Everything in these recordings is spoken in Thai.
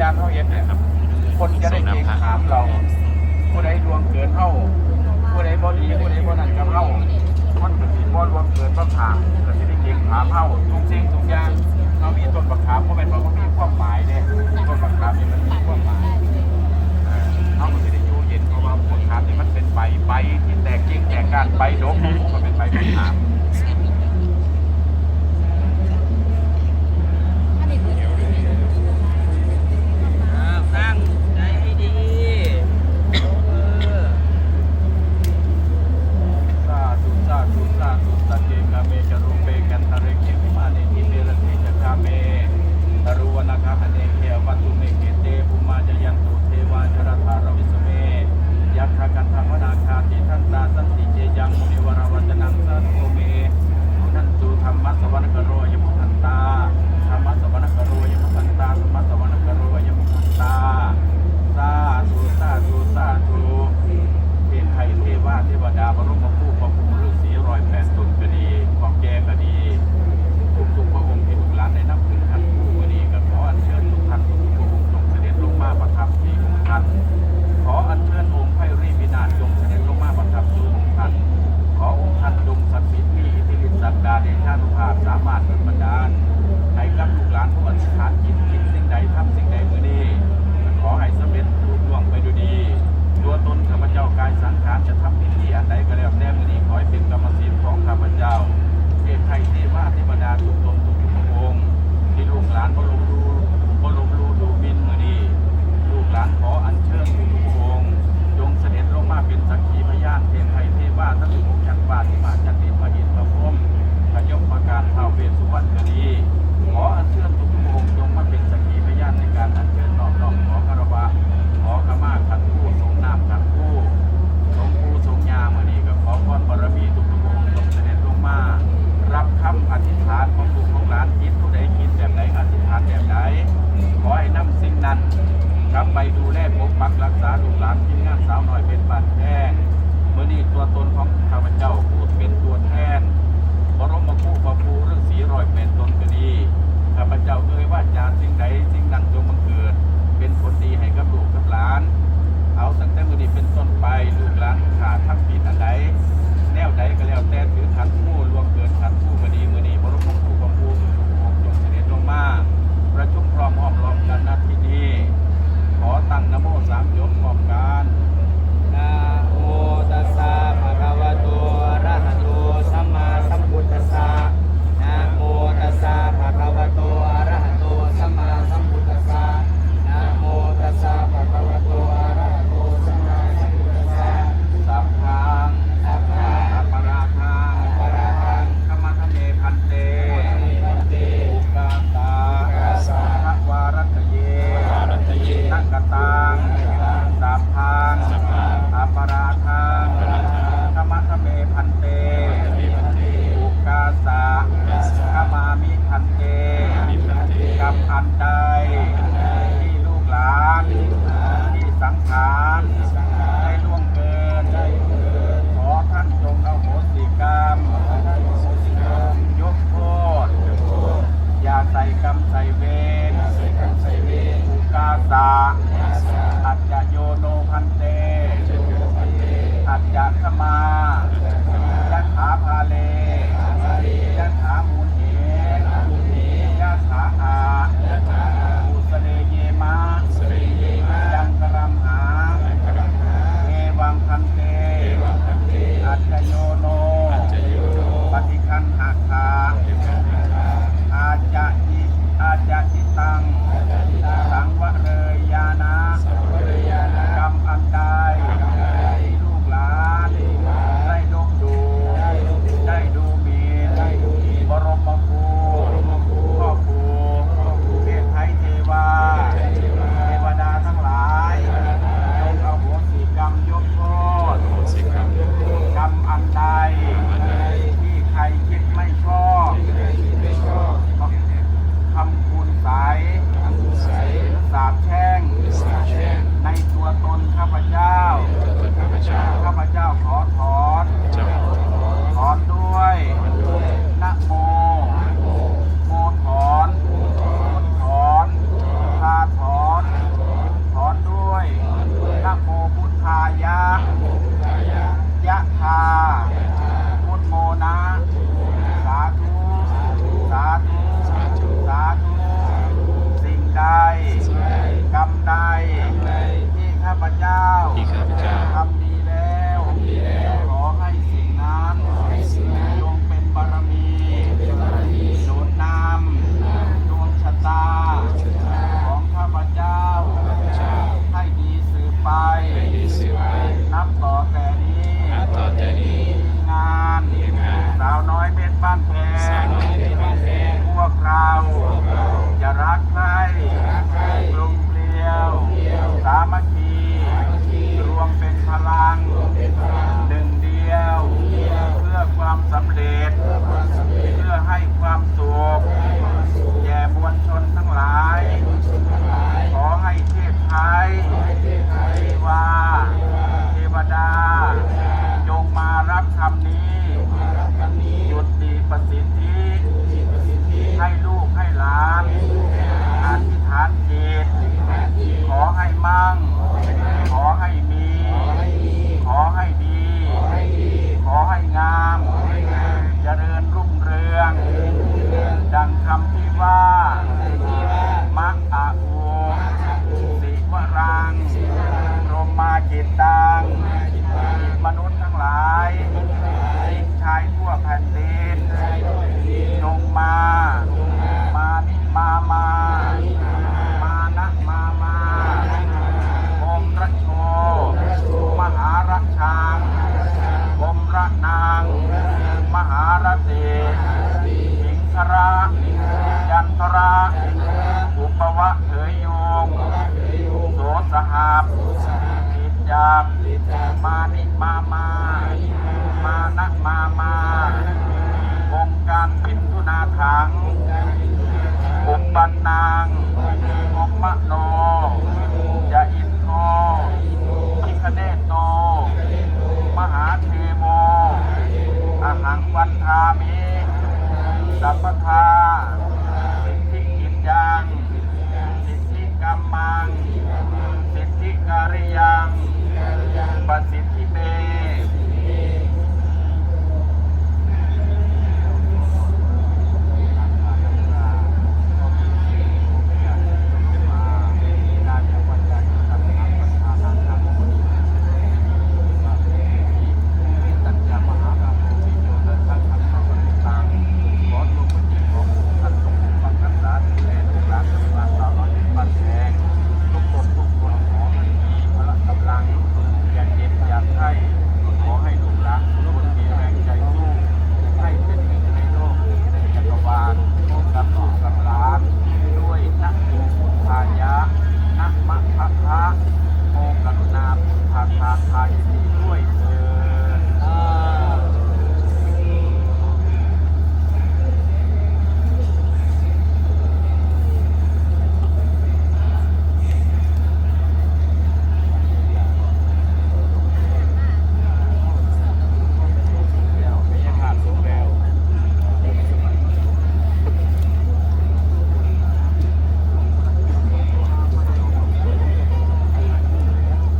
ยานเท่าเย็นเนี่ยคนจะได้เก่งถามเราผู้ใดรวมเกินเท่าผู้ใดบ่ดีผู้ใดบ่นั่นกัเท่ามันเป็นสีบ่รวมเกินบ่ผ่านแต่ที่ได้เก่งถามเท่าทุกสิ่งทุกอย่างเรามีต้นบักขามเพราะมันเพราะมันมีความหมายเนี่ยต้นบักขามเนี่ยมันมีความหมายเขามันจะได้อยู่เย็นเพราะว่าผลขามเนี่ยมันเป็นใบใบที่แตกเกี้ยงแตกการใบดกมันเป็นใบ หานทีมงานสาวหน่อยเป็นบัตรแทนเมื่อนี้ตัวตนของข้าพเจ้าพูดเป็นตัวแทนบรมครูพระภูฤาษีรอยเป็นตนก็ดีข้าพเจ้าเคยว่าจาสิ่งใดสิ่งดังจงบังเกิด เป็นผลดีให้กับลูกกับหลาน เอาสังแต่มื่อนี้เป็นต้นไปลูกหลานขาดทักผิดอันใดแนวใดก็แล้วแต่ถือขันมู่ลวงเกินขันมู่ก็ดีมื่อนี้บรมครูพระภูฤาษีองค์จงเสด็จลงมาประชุมพร้อมอ้อมล้อมกันนณที่นี้ขอตั้งนโมสามยม Ta านแพงพวกเราจะรักใครกลมเปลียว สามัคคี รวมเป็นพลังหนึ่งเดียว เพื่อความสำเร็จ เพื่อให้ความสุขแก่มวลชนทั้งหลาย ขอให้เทพไทยเทวา เทวดา จงมารับคำนี้ capacete มานิมามา มานะมามาองค์การพิทุนาถังอุปปันนางอมมะโนยะอินโนพิคเนโตมหาเทโมอหังวันทามิสัพพทา สิทธิกิจยัง สิทธิกรรมัง สิทธิการิยัง ประสิทธิเม ขอให้ลูกหลานทุกคนมีแรงใจสู้ให้เป็นหนึ่งในโลกในจักรวาลกับลูกกับหลานด้วยนักบุญทายะนักมะพะพะโมกรุณาพุทธาทาทายดีด้วยเถิด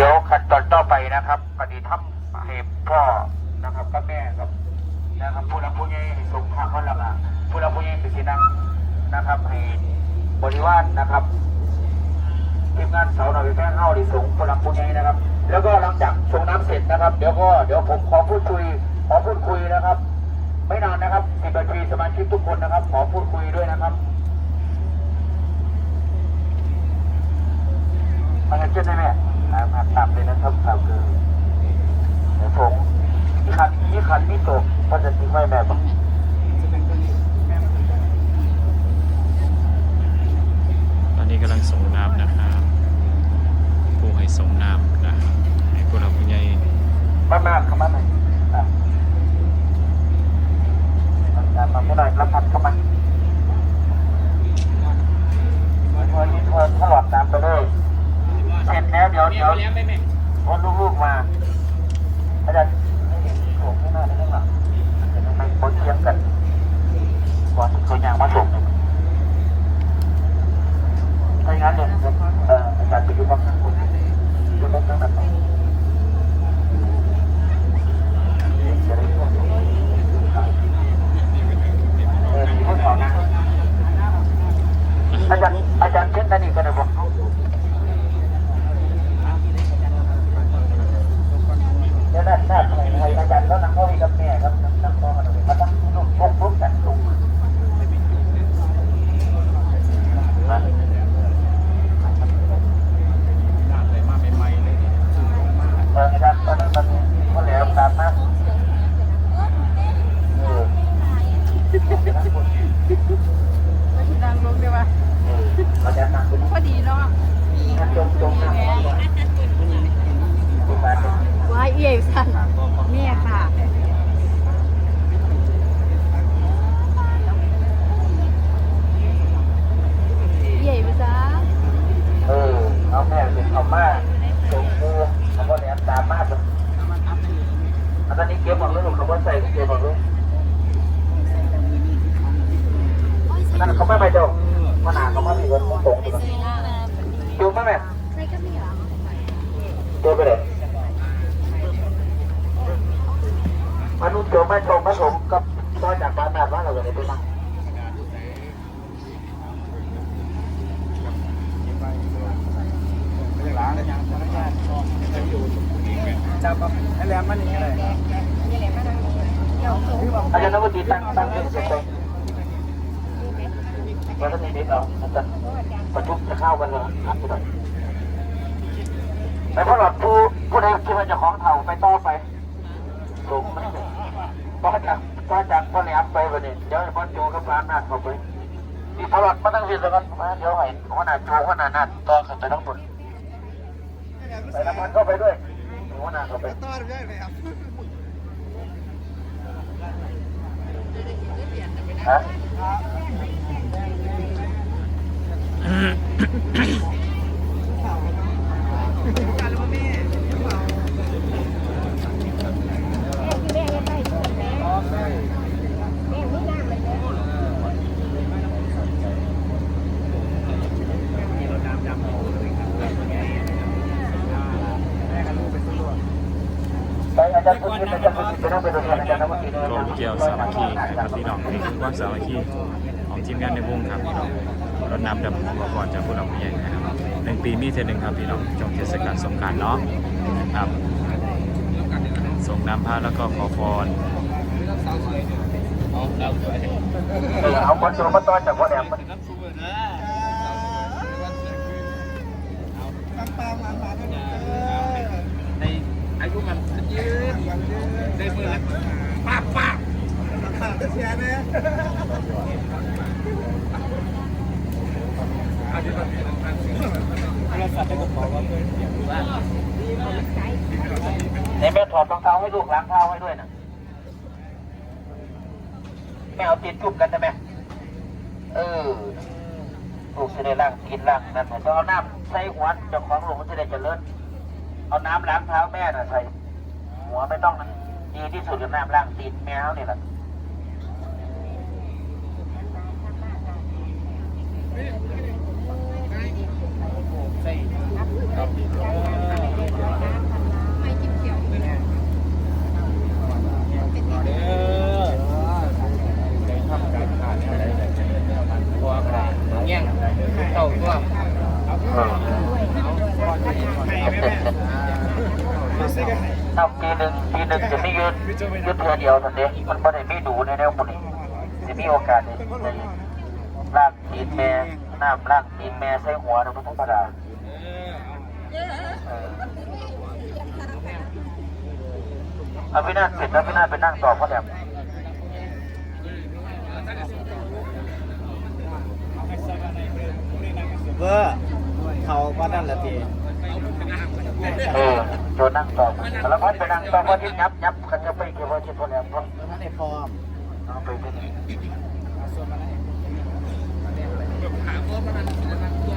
เดี๋ยวขั้นตอนต่อไปนะครับปฏิทัให้พ่อนะครับกับแม่กับนะครับผู้รับผู้ใหญ่ให้ส่งทางเขาละละผู้รับผู้ใหญ่ไปสินั่งนะครับให้บริวารนะครับ ทีมงานเสาหน่อยแป้เข้าดีส่งผู้รับผู้ใหญ่นะครับ แล้วก็หลังจากส่งน้ำเสร็จนะครับ เดี๋ยวก็เดี๋ยวผมขอพูดคุย ขอพูดคุยนะครับ ไม่นานนะครับสิบนาทีสมาชิกทุกคนนะครับ ขอพูดคุยด้วยนะครับมาเห็นเช่นได้ไหมนะครับตามเลยนะครับตามคือเลยผมมีคันมีคันมีตกก็จะทิ้งไว้แม่บ้าง ตอนนี้กำลังส่งน้ำนะครับ ผู้ให้ ส่งน้ำนะให้พวกเราผู้ใหญ่มากมากเข้ามาหน่อยอะการมาไม่ได้รับพัดเข้ามาพอนี้พอถลอดตามไปเลยเสร็จแล้วเดี๋ยวเดี๋ยวพอลูกๆมาอาจารย์ไม่เห็นโถงข้างหน้าได้ข้างหลังเห็นไมบนเทียงกันก่อนที่เขายางมาส่งถ้าอย่างนั้นเนี่ยเอ่ออาจารย์ไปอยู่บ้างนะคุณอยู่บ้างนะจะได้ช่วยเออมีคนสอนนะอาจารย์อาจารย์เช็ดนั่นนี่กันนะบอกเดี๋ยวนั่นนั่นให้อาจารย์แล้วนั่งพ่อพี่กับแม่ครับนั่งนั่งพ่อกันเลยมาตั้งลูกพกพกกันลูกนะ เออครับตอนนั้นมันก็แล้วตามนะเออ ดังลงได้ปะ เราจะนั่งตรง พอดีเนาะ นั่งตรงตรงนั่งตรงที่บ้านเนี่ย ว้ายเอี่ยสั่นเนี่ยค่ะเอี่ยไปจ้า เออเอาแม่เป็นเอามาตรงกูเขาก็แล้วตามมาตรงอันนี้เก็บหมดเลยเขาก็ใส่เก็บหมดเลยนั่นเขาไม่ไปจบขนาดเขาไม่มีเงินตรงตัวจูบไหมแม่ ใช่ก็ไม่เหรอ จูบไปเลย มนุษย์โยมไม่ตรงผสมกับตอนจากบ้านแบบว่าเราจะได้ไปนั่งจับให้แหลมมันนี่อะไรอาจารย์นวตีตั้งตั้งเป็นสร็จเลยแล้วก็มีเด็กเอาอาจารย์ประชุมจะเข้ากันเลยครับไปหน่อยไปพอหลอดผู้ผู้ใดคิดว่าจะของเถ่าไปต่อไปสูงไหม ต่อจากต่อจากพ่อแหลมไปวันนี้เดี๋ยวพ่อโจกับร้านหน้าเข้าไปที่พลัดมาตั้งสิบแล้วกันเดี๋ยวให้หัวหน้าโจหัวหน้านัดต่อขึ้นไปทั้งหมดไปน้ำมันเข้าไปด้วยหัวหน้าเข้าไปต่อได้ไหมครับฮะแม่ยังไปแม่แม่ไม่น่าเลยแม่ ไปอาจารย์คุณอาจารย์คุณไปนั่งเป็นตัวแทนอาจารย์นวัตรีนะ กลมเกียวสามัคคีนะครับพี่น้องนี่คือความสามัคคีของทีมงานในวงครับพี่น้องรถน้ำดำหัวก่อนจากผู้หลักผู้ใหญ่นะครับหนึ่งปีมีเท่านึงครับพี่น้องช่วงเทศกาลสงกรารเนาะครับส่งน้ำพระแล้วก็ขอพรเออเอาคนตัวมาต่อจากพ่อแหลมมันในอายุมันยืนได้มือละป้าป้า ในแม่ถอดรองเท้าให้ลูกล้างเท้าให้ด้วยนะแม่เอาตีนจุ่มกันได้ไหมเออลูกจะได้ล้างตีนล้างนั่นแต่ต้องเอาน้ำใส่หัวเจ้าของลูกมันจะได้เจริญเอาน้ำล้างเท้าแม่น่ะใส่ หัวไม่ต้องนะดีที่สุดคือน้ำล้างตีนแมวนี่แหละ ไม่จิ้มเขียวเงี้ยเต่าตัวเออถ้าปีหนึ่งปีหนึ่งจะไม่ยืดยืดเทือเดียวทันเดียมันไม่ได้ไม่ดูในแนวหมดนี่จะมีโอกาสได้ได้ลากตีนแม่ น้ำลากตีนแม่ใส่หัวนะมันธรรมดาเอาพี่นาเสร็จแล้วพี่นาไปนั่งต่อพ่อแหลมเบอร์เขาก็นั่นแหละทีเออโจนั่งต่อแล้วพัดไปนั่งต่อพอที่ยับยับกันจะไปเก็บไว้ที่พ่อแหลมพ่อไม่ได้พร้อมเอาไปที่นี่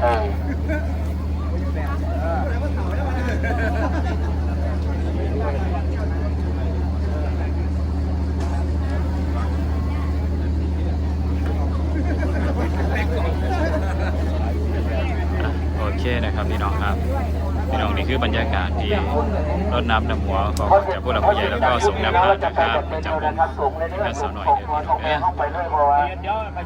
เออโอเคนะครับพี่น้องครับพี่น้องนี่คือบรรยากาศที่รถน้ำดำหัวของจากผู้หลักผู้ใหญ่แล้วก็ส่งน้ำพระนะครับประจำวงและสาวหน่อยเด้อพี่น้องเด้อ